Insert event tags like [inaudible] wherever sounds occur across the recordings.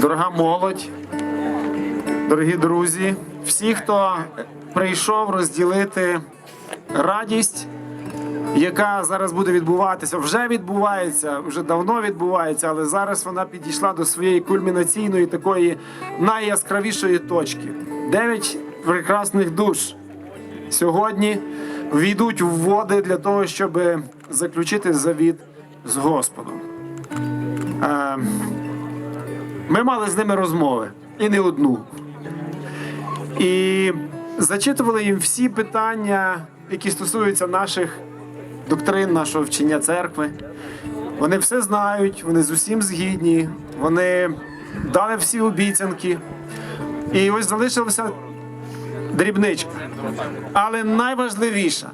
дорога молодь, дорогі друзі, всі, хто прийшов розділити радість, яка зараз буде відбуватися, вже відбувається, вже давно відбувається, але зараз вона підійшла до своєї кульмінаційної такої найяскравішої точки. Дев'ять прекрасних душ сьогодні війдуть в води для того, щоб заключити завіт з Господом. Ми мали з ними розмови і не одну. І зачитували їм всі питання, які стосуються наших доктрин, нашого вчення церкви. Вони все знають, вони з усім згідні, вони дали всі обіцянки. І ось залишилася дрібничка. Але найважливіше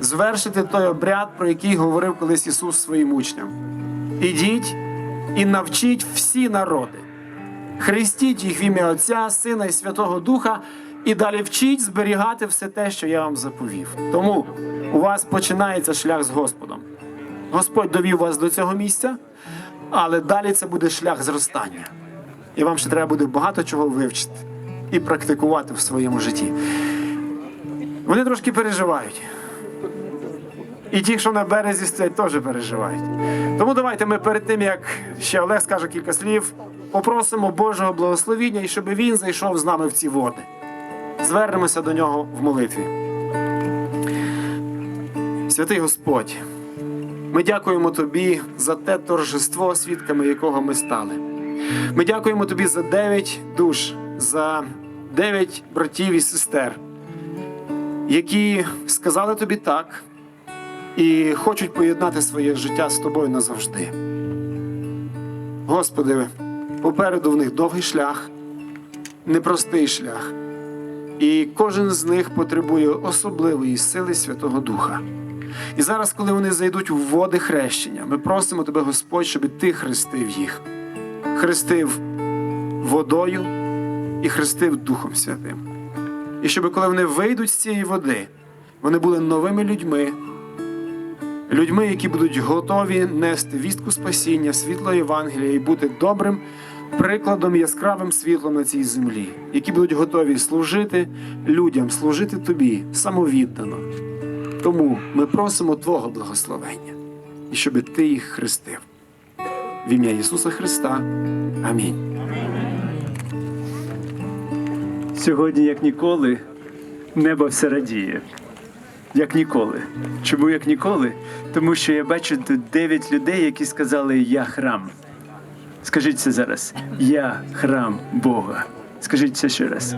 звершити той обряд, про який говорив колись Ісус своїм учням. Ідіть і навчіть всі народи. Хрестіть їх в ім'я Отця, Сина і Святого Духа, і далі вчіть зберігати все те, що я вам заповів. Тому у вас починається шлях з Господом. Господь довів вас до цього місця, але далі це буде шлях зростання. І вам ще треба буде багато чого вивчити і практикувати в своєму житті. Вони трошки переживають. І ті, що на березі стоять, теж переживають. Тому давайте ми перед тим, як ще Олег скаже кілька слів, попросимо Божого благословіння і щоб він зайшов з нами в ці води. Звернемося до нього в молитві. Святий Господь, ми дякуємо Тобі за те торжество, свідками якого ми стали. Ми дякуємо Тобі за дев'ять душ, за дев'ять братів і сестер, які сказали тобі так і хочуть поєднати своє життя з тобою назавжди. Господи, попереду в них довгий шлях, непростий шлях, і кожен з них потребує особливої сили Святого Духа. І зараз, коли вони зайдуть у води хрещення, ми просимо тебе, Господь, щоб ти хрестив їх, хрестив водою і хрестив Духом Святим. І щоб коли вони вийдуть з цієї води, вони були новими людьми, людьми, які будуть готові нести вістку спасіння, світло Євангелія і бути добрим прикладом, яскравим світлом на цій землі, які будуть готові служити людям, служити тобі самовіддано. Тому ми просимо Твого благословення і щоб ти їх хрестив. В ім'я Ісуса Христа. Амінь. Сьогодні, як ніколи, небо все радіє. Як ніколи. Чому як ніколи? Тому що я бачу тут дев'ять людей, які сказали Я храм. Скажіть це зараз. Я храм Бога. Скажіть це ще раз.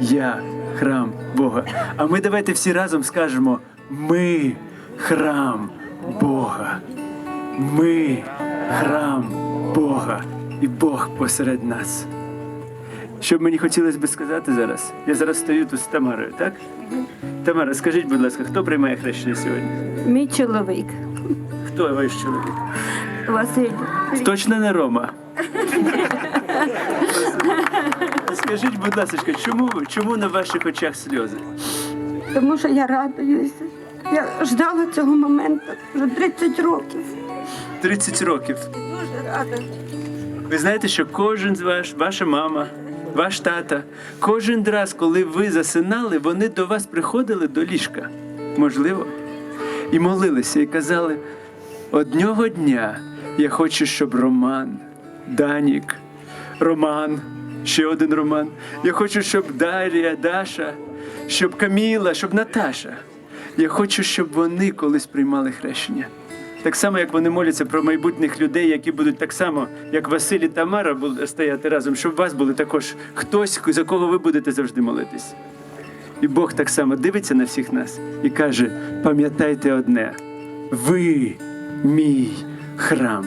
Я храм Бога. А ми давайте всі разом скажемо: Ми храм Бога. Ми храм Бога. І Бог посеред нас. Що б мені хотілося би сказати зараз? Я зараз стою тут з Тамарою, так? Тамара, скажіть, будь ласка, хто приймає хрещення сьогодні? Мій чоловік Хто ваш чоловік? Василь. Точно не Рома. Скажіть, будь ласка, чому, чому на ваших очах сльози? Тому що я радуюся. Я ждала цього моменту вже 30 років. 30 років. Дуже рада. Ви знаєте, що кожен з ваш, ваша мама, ваш тата, кожен раз, коли ви засинали, вони до вас приходили до ліжка, можливо, і молилися, і казали: одного дня я хочу, щоб Роман, Данік, Роман, ще один Роман. Я хочу, щоб Дар'я, Даша, щоб Каміла, щоб Наташа. Я хочу, щоб вони колись приймали хрещення. Так само, як вони моляться про майбутніх людей, які будуть так само, як Василь і Тамара, стояти разом, щоб у вас були також хтось, за кого ви будете завжди молитись. І Бог так само дивиться на всіх нас і каже: пам'ятайте одне: ви мій храм.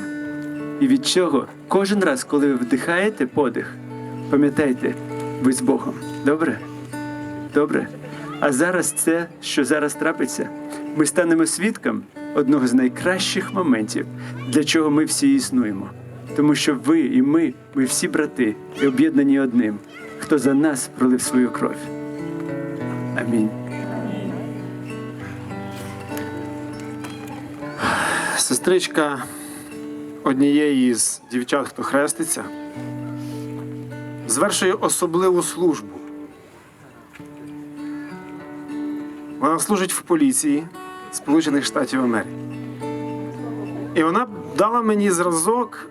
І від чого кожен раз, коли ви вдихаєте подих, пам'ятайте, ви з Богом. Добре? Добре? А зараз це, що зараз трапиться, ми станемо свідком одного з найкращих моментів, для чого ми всі існуємо. Тому що ви і ми, ми всі брати і об'єднані одним, хто за нас пролив свою кров. Амінь. Сестричка однієї з дівчат, хто хреститься, звершує особливу службу. Вона служить в поліції Сполучених Штатів Америки. І вона дала мені зразок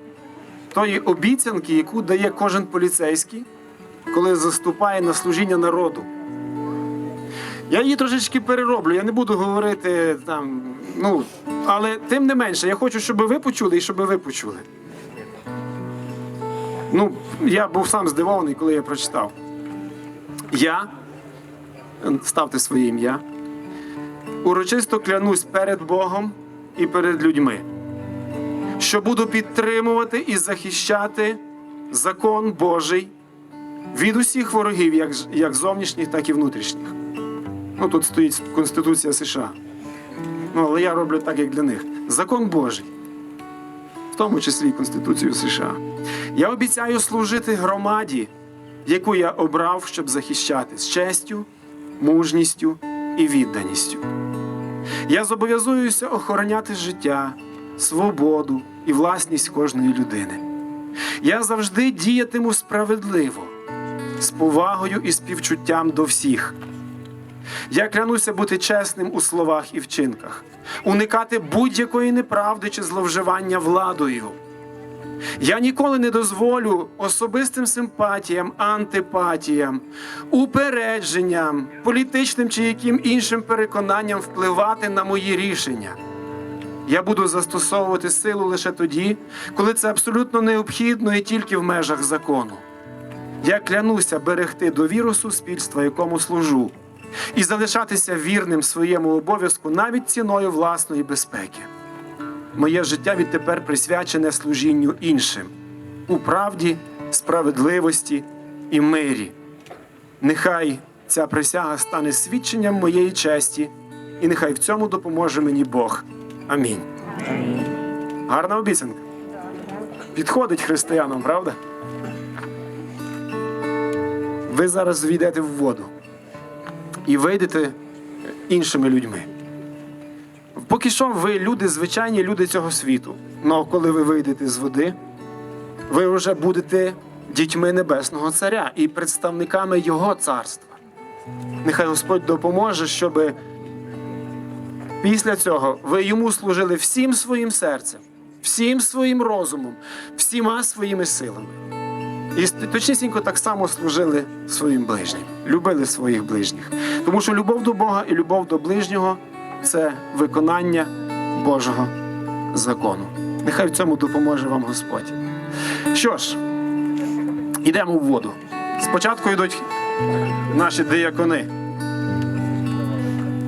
тої обіцянки, яку дає кожен поліцейський, коли заступає на служіння народу. Я її трошечки перероблю, я не буду говорити там, ну, але тим не менше, я хочу, щоб ви почули і щоб ви почули. Ну, я був сам здивований, коли я прочитав. Я, ставте своє ім'я, урочисто клянусь перед Богом і перед людьми, що буду підтримувати і захищати закон Божий від усіх ворогів, як, як зовнішніх, так і внутрішніх. Ну, тут стоїть Конституція США. Ну, але я роблю так, як для них. Закон Божий, в тому числі Конституцію США. Я обіцяю служити громаді, яку я обрав, щоб захищати з честю, мужністю і відданістю. Я зобов'язуюся охороняти життя, свободу і власність кожної людини. Я завжди діятиму справедливо, з повагою і співчуттям до всіх. Я клянуся бути чесним у словах і вчинках, уникати будь-якої неправди чи зловживання владою. Я ніколи не дозволю особистим симпатіям, антипатіям, упередженням, політичним чи яким іншим переконанням впливати на мої рішення. Я буду застосовувати силу лише тоді, коли це абсолютно необхідно і тільки в межах закону. Я клянуся берегти довіру суспільства, якому служу, і залишатися вірним своєму обов'язку навіть ціною власної безпеки. Моє життя відтепер присвячене служінню іншим у правді, справедливості і мирі. Нехай ця присяга стане свідченням моєї честі, і нехай в цьому допоможе мені Бог. Амінь. Гарна обіцянка. Підходить християнам, правда? Ви зараз війдете в воду і вийдете іншими людьми. Поки що ви люди, звичайні люди цього світу. Але коли ви вийдете з води, ви вже будете дітьми Небесного Царя і представниками Його царства. Нехай Господь допоможе, щоб після цього ви йому служили всім своїм серцем, всім своїм розумом, всіма своїми силами. І точнісінько так само служили своїм ближнім, любили своїх ближніх. Тому що любов до Бога і любов до ближнього це виконання Божого закону. Нехай в цьому допоможе вам Господь. Що ж, йдемо в воду. Спочатку йдуть наші диякони.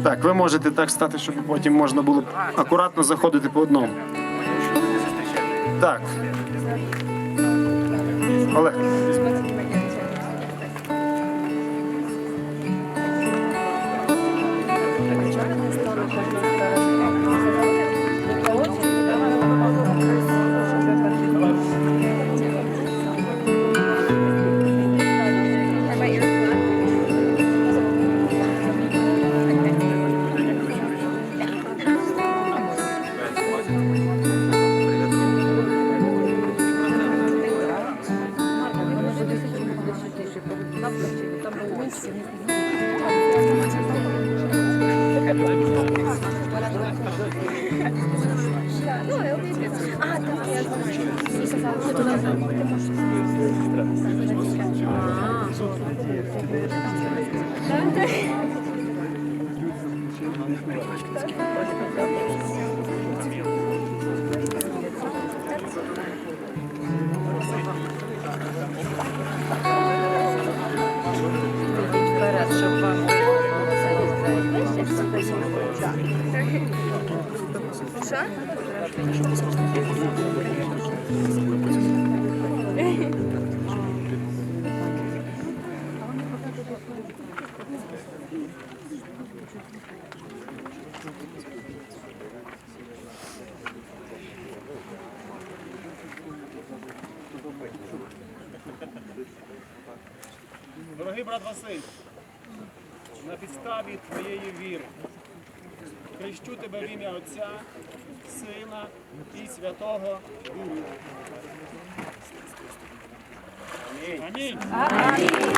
Так, ви можете так стати, щоб потім можна було акуратно заходити по одному. Так. Олег. Виноград Василь, на підставі твоєї віри. Хрещу тебе в ім'я Отця, Сина і Святого Духа. Амінь. Амінь. Амінь.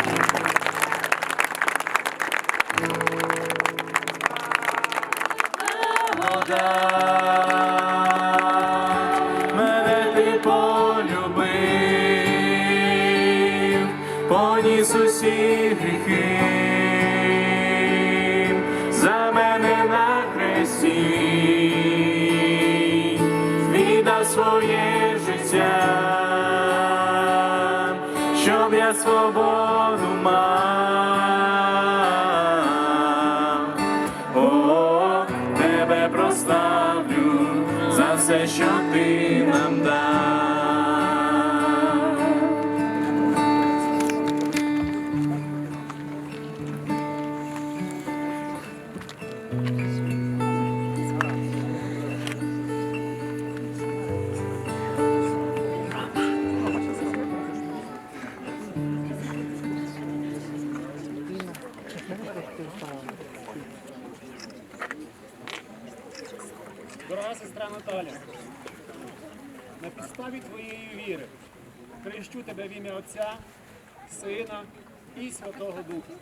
все, що ти нам дав. Isso, doutor Rodolfo.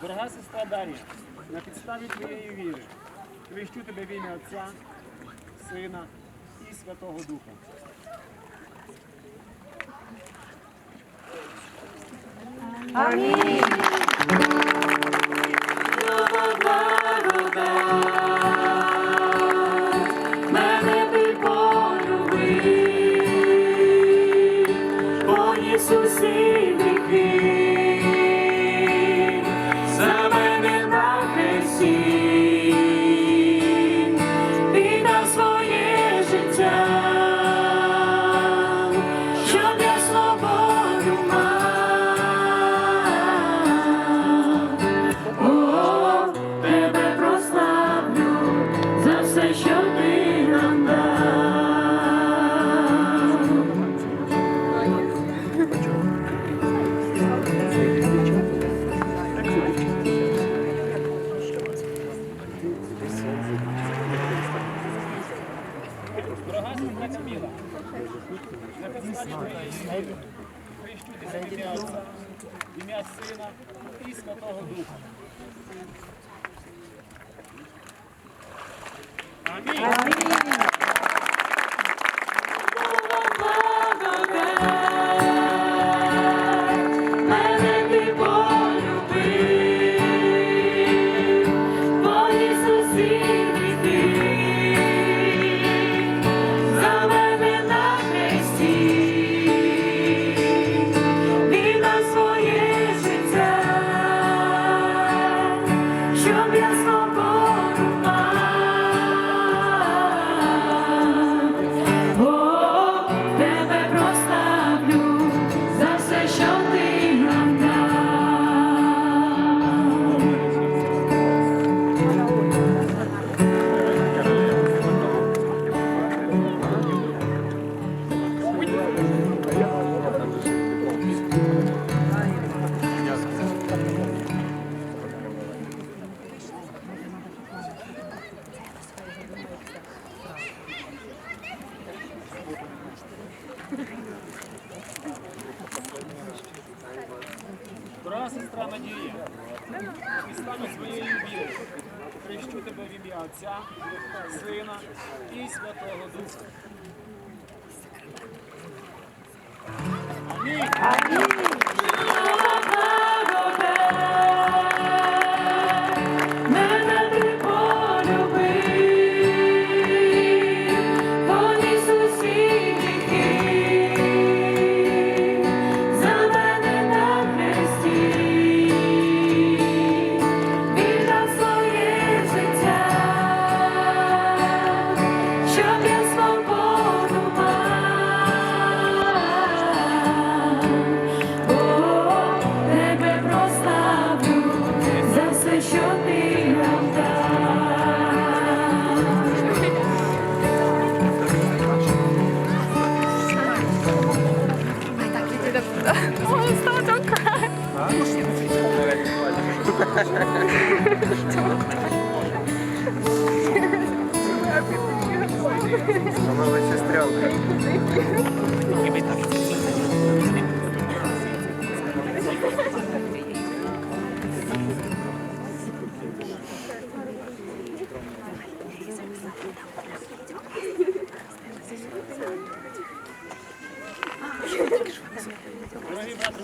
Дорога сестра Дар'я, на підставі твоєї віри, хрещу тебе в Отця, Сина і Святого Духа. Амінь. Амінь. Amin. Amin. Дорогий брат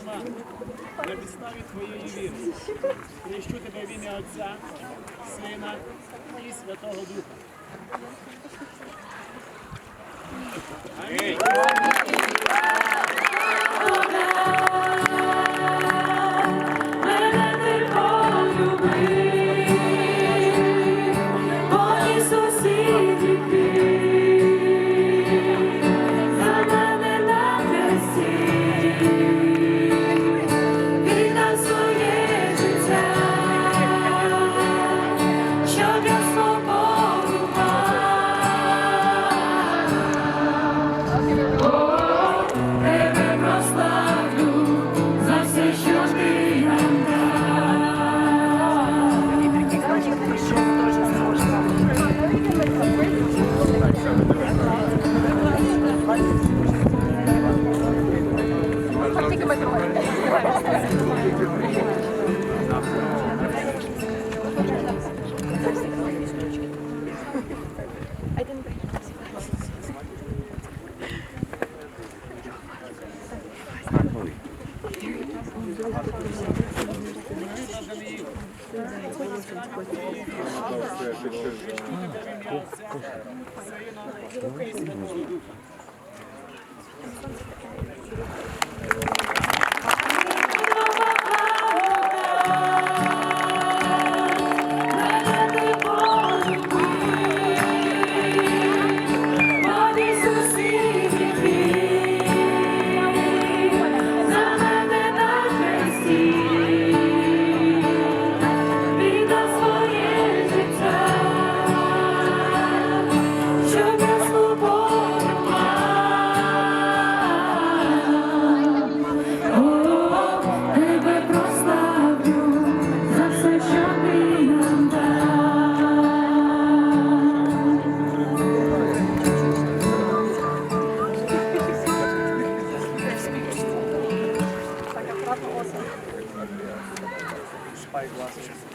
на підставі твоєї віри хрещу тебе в ім'я Отця, Сина і Святого Духа. Щоб Мене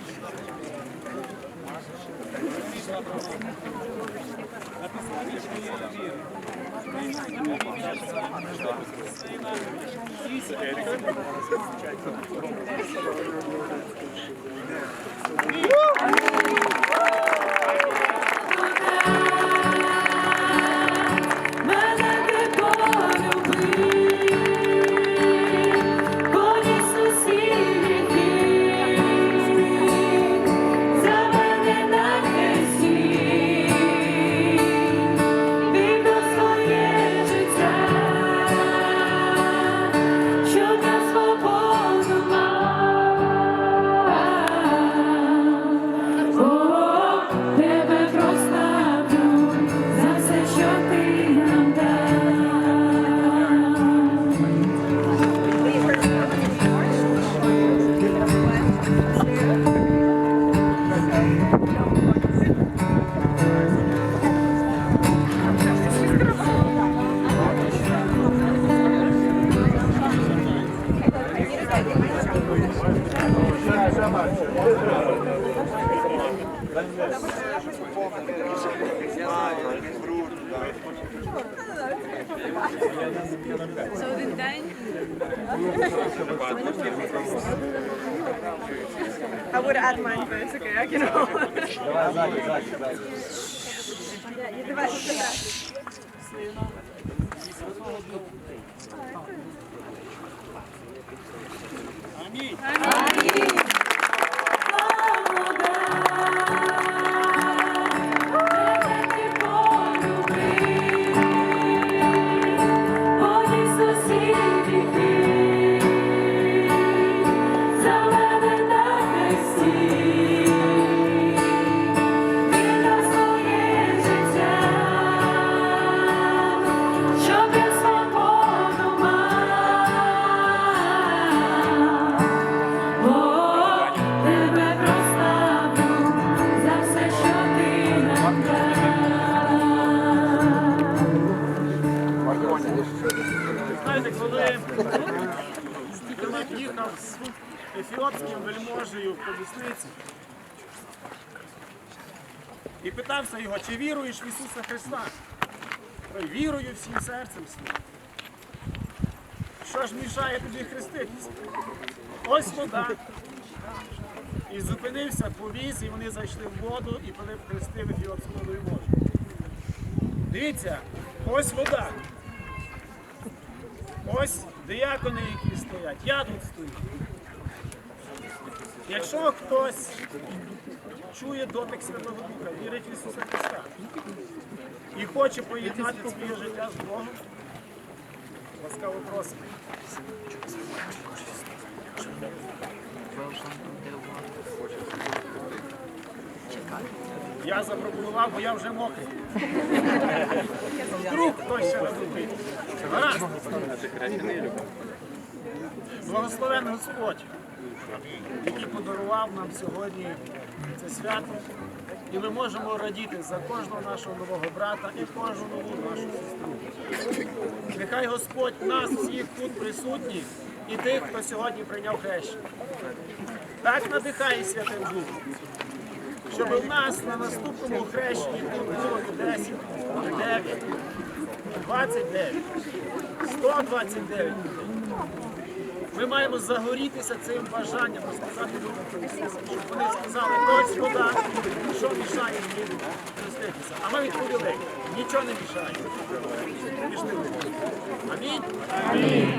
I would add mine, but it's okay. I can [laughs] hold. Щоб Чи віруєш в Ісуса Христа? Вірую всім серцем своїм. Що ж мішає тобі хреститися? Ось вода. І зупинився, повіз, і вони зайшли в воду, і Пилип хрестив ефіопського вельможу. Дивіться, ось вода. Ось диякони, які стоять. Я тут стою. Якщо хтось чує дотик Святого Духа, вірить в Ісуса Христа і хоче поєднати своє життя з Богом, ласкаво просимо. Я запропонував, бо я вже мокрий. Вдруг хтось ще розуміє. Гаразд. Благословен Господь, який подарував нам сьогодні це свято. І ми можемо радіти за кожного нашого нового брата і кожну нову нашу сестру. Нехай Господь нас всіх тут присутніх і тих, хто сьогодні прийняв хрещення. Так надихає Святим Духом, щоб в нас на наступному хрещенні тут було 10, 9, 29, 129 людей. Ми маємо загорітися цим бажанням розказати людям щоб вони сказали, ось вода, що мішає їм хреститися. А ми відповіли, нічого не мішає. Пішли. Амінь. Амінь.